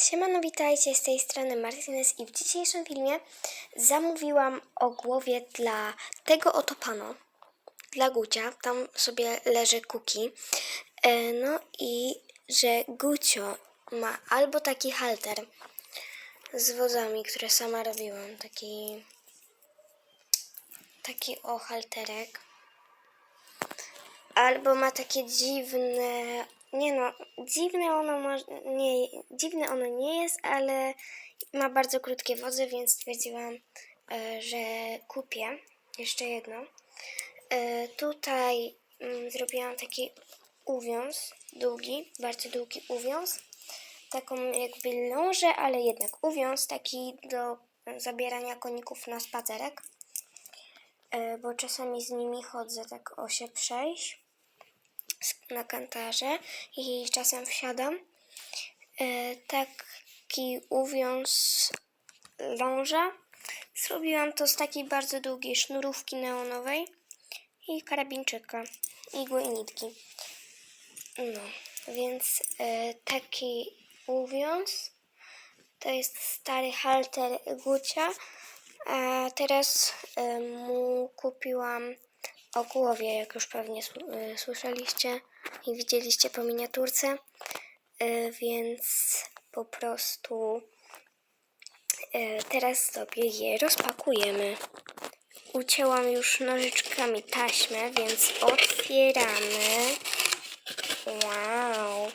Siemano, witajcie, z tej strony Martinez i w dzisiejszym filmie zamówiłam ogłowie dla tego oto pana, dla Gucia, tam sobie leży Kuki, E, no i że Gucio ma albo taki halter z wozami, które sama robiłam, taki taki o halterek, albo ma takie dziwne, nie no, dziwne ono nie, dziwne ono nie jest, ale ma bardzo krótkie wozy, więc stwierdziłam, e, że kupię jeszcze jedno. E, Tutaj mm, zrobiłam taki uwiąz, długi, bardzo długi uwiąz, taką jakby lążę, ale jednak uwiąz taki do zabierania koników na spacerek, E, bo czasami z nimi chodzę tak o się przejść na kantarze i czasem wsiadam. E, taki uwiąz ląża. Zrobiłam to z takiej bardzo długiej sznurówki neonowej i karabinczyka, igły i nitki. No, więc e, taki uwiąz to jest stary halter Gucia, a teraz e, mu kupiłam ogłowie, jak już pewnie e, słyszeliście i widzieliście po miniaturce, E, więc po prostu e, teraz sobie je rozpakujemy. Ucięłam już nożyczkami taśmę, więc otwieramy. Wow,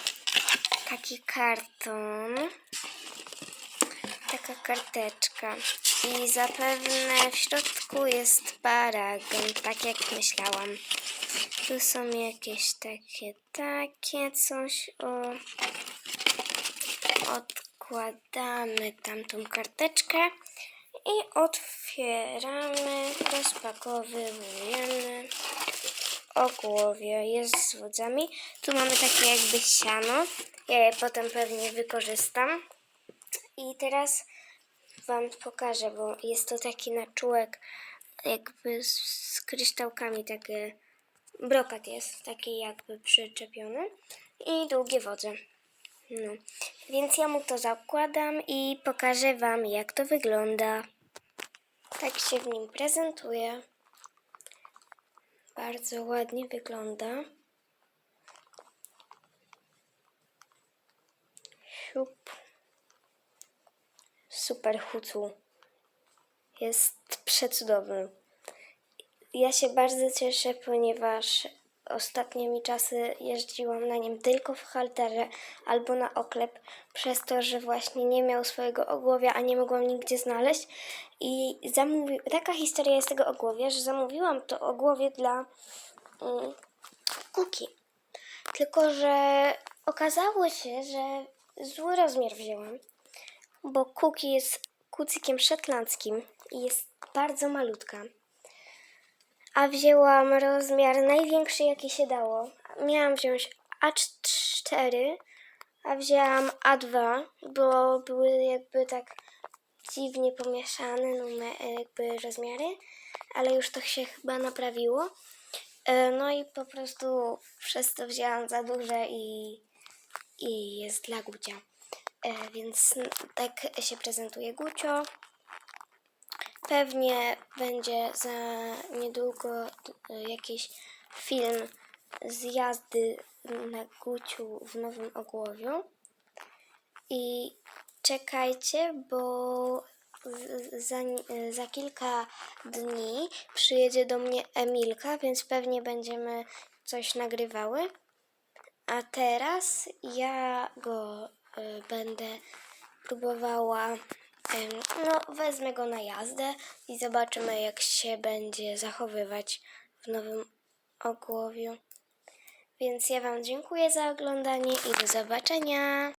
taki karton taka karteczka. I zapewne w środku jest paragon, tak jak myślałam. Tu są jakieś takie, takie coś. O. Odkładamy tamtą karteczkę i otwieramy, rozpakowujemy o głowie, jest z wodzami. Tu mamy takie jakby siano. Ja je potem pewnie wykorzystam. I teraz Wam pokażę, bo jest to taki naczółek jakby z, z kryształkami, takie brokat jest, taki jakby przyczepiony i długie wodze. No, więc ja mu to zakładam i pokażę Wam jak to wygląda. Tak się w nim prezentuje. Bardzo ładnie wygląda. Siup super hucu. Jest przecudowny. Ja się bardzo cieszę, ponieważ ostatnimi czasy jeździłam na nim tylko w halterze albo na oklep, przez to, że właśnie nie miał swojego ogłowia, a nie mogłam nigdzie znaleźć. I zamówi... taka historia jest tego ogłowia, że zamówiłam to ogłowie dla mm, Kuki. Tylko, że okazało się, że zły rozmiar wzięłam bo Kuki jest kucykiem szetlandzkim i jest bardzo malutka. A wzięłam rozmiar największy, jaki się dało. Miałam wziąć A4, a wzięłam A2, bo były jakby tak dziwnie pomieszane numer, jakby rozmiary, ale już to się chyba naprawiło. E, No i po prostu przez to wzięłam za duże i, i jest dla Gucia. E, więc tak się prezentuje Gucio. Pewnie będzie za niedługo e, jakiś film z jazdy na Guciu w Nowym Ogłowiu. I czekajcie, bo za, za kilka dni przyjedzie do mnie Emilka, więc pewnie będziemy coś nagrywały. A teraz ja go będę próbowała. no, wezmę go na jazdę i zobaczymy, jak się będzie zachowywać w nowym ogłowiu. Więc ja Wam dziękuję za oglądanie i do zobaczenia.